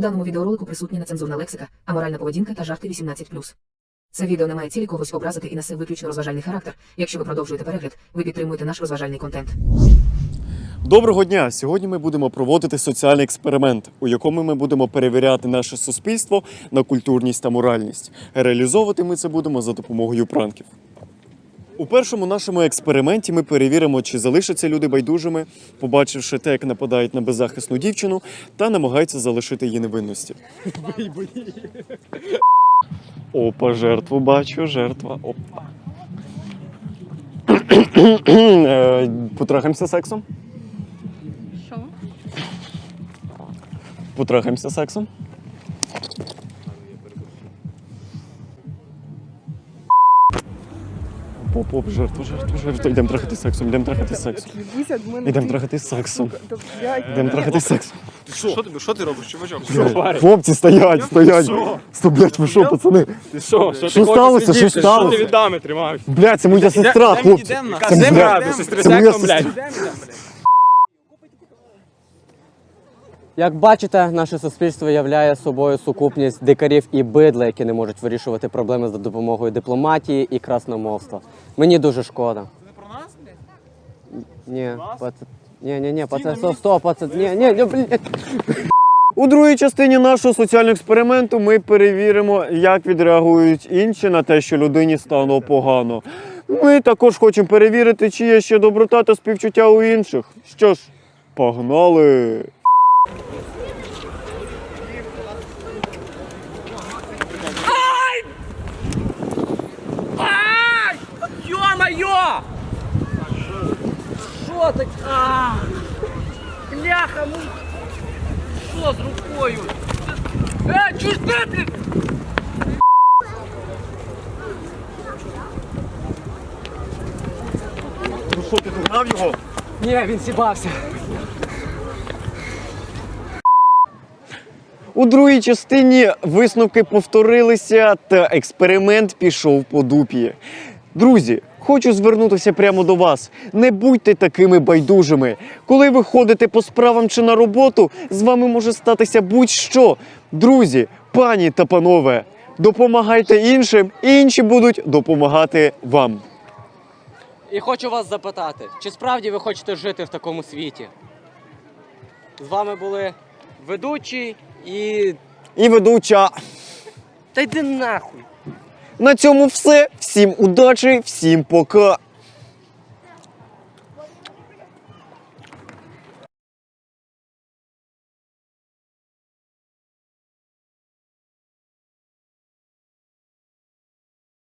даному відеоролику присутні нецензурна лексика, аморальна поведінка та жарти 18+. Це відео не має цілі когось образити і несе виключно розважальний характер. Якщо ви продовжуєте перегляд, ви підтримуєте наш розважальний контент. Доброго дня! Сьогодні ми будемо проводити соціальний експеримент, у якому ми будемо перевіряти наше суспільство на культурність та моральність. Реалізовувати ми це будемо за допомогою пранків. У першому нашому експерименті ми перевіримо, чи залишаться люди байдужими, побачивши те, як нападають на беззахисну дівчину, та намагаються залишити її невинності. Опа, жертву бачу, жертва. Опа. Е, Потрахаємося сексом? Що? Потрахаємося сексом. Оп, оп, жертву, жертву, жертву. Йдемо трахати сексом, йдемо трахати сексом. Від. Йдемо трахати сексом. Йдемо трахати сексом. Що ти, що ти робиш, чувачок? Блядь, Хлопці, стоять, стоять. Сто, блядь, ви що, пацани? Ти що? Що, Що сталося? Що Що сталося? ти від дами тримаєш? Блядь, це моя сестра, хлопці. Це моя- це моя сестра. блядь. Як бачите, наше суспільство являє собою сукупність дикарів і бидла, які не можуть вирішувати проблеми за допомогою дипломатії і красномовства. Мені дуже шкода. Це не про нас, Ні, пацан. Ні, ні, ні, пацан, стоп, стоп, пацан. Ні, ні, ні, блядь. У другій частині нашого соціального експерименту ми перевіримо, як відреагують інші на те, що людині стало погано. Ми також хочемо перевірити, чи є ще доброта та співчуття у інших. Що ж, погнали! Що так? А! Бляха, ну що з рукою? Е, чуєш ти, блін? Ну що, ти догнав його? Ні, він сібався. У другій частині висновки повторилися, та експеримент пішов по дупі. Друзі, хочу звернутися прямо до вас. Не будьте такими байдужими. Коли ви ходите по справам чи на роботу, з вами може статися будь-що. Друзі, пані та панове, допомагайте іншим, і інші будуть допомагати вам. І хочу вас запитати, чи справді ви хочете жити в такому світі? З вами були ведучий і. І ведуча. Та йди нахуй! На цьому все. Всім удачі, всім пока.